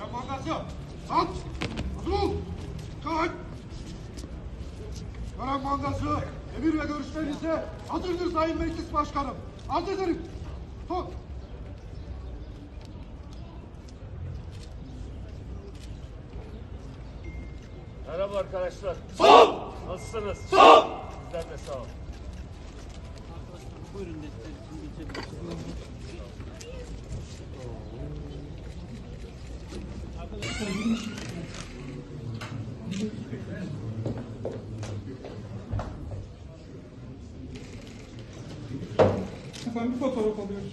Ramazan! At! Dur! Kaç! Karan mandası emir ve görüşlerinizde hazırdır Sayın Meclis Başkanım. Arz ederim. Top! Merhaba arkadaşlar. Sağ ol. Nasılsınız? Sağ ol. Sizler de sağ ol. Efendim bir fotoğraf alıyoruz.